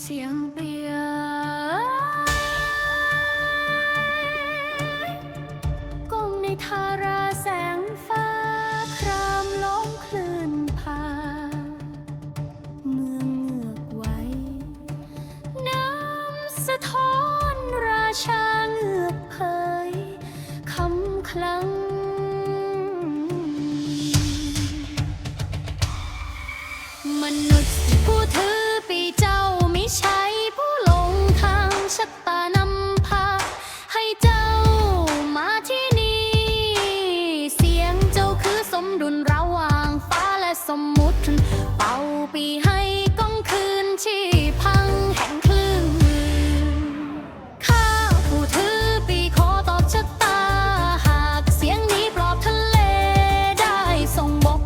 เสียงเปียกงในทาราแสงฟ้ สมมุติเป่าปีให้ก้องคืนที่พังแห่งคลื่นข้าผู้ถือปีขอตอบชะตา หากเสียงนี้ปลอบทะเลได้ส่งบก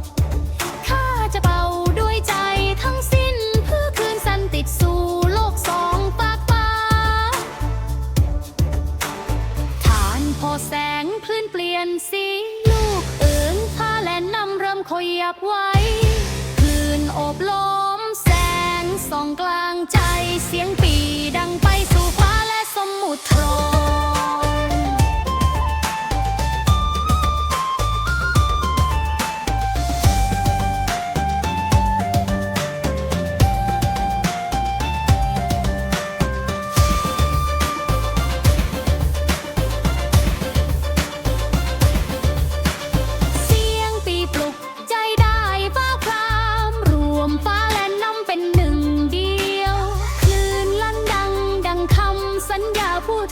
ข้าจะเป่าด้วยใจทั้งสิ้นเพื่อคืนสันติสู่โลกสองปากฟ้าฐานพอแสงพลื่นเปลี่ยนสี นำเริ่มขยับไว้ คืนอบล้อมแสงส่องกลางใจเสียง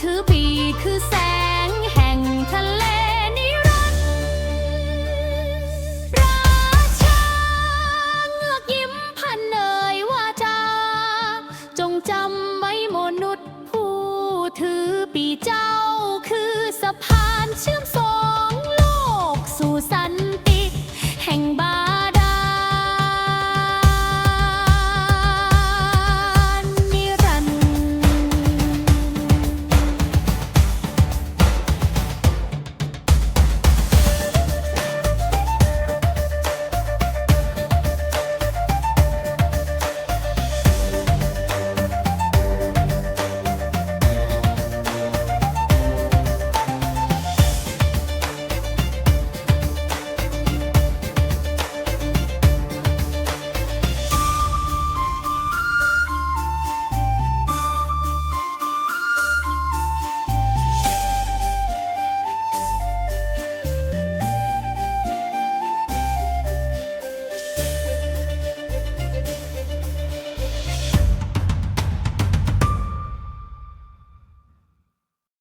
ถือปีคือแสงแห่งทะเลนิรันดร์ราชาเงือกยิ้มพันเอ่ยว่าจา จงจำไว้มนุษย์ผู้ถือปีเจ้าคือสะพานเชื่อมสองโลกสู่สันติ แห่งบา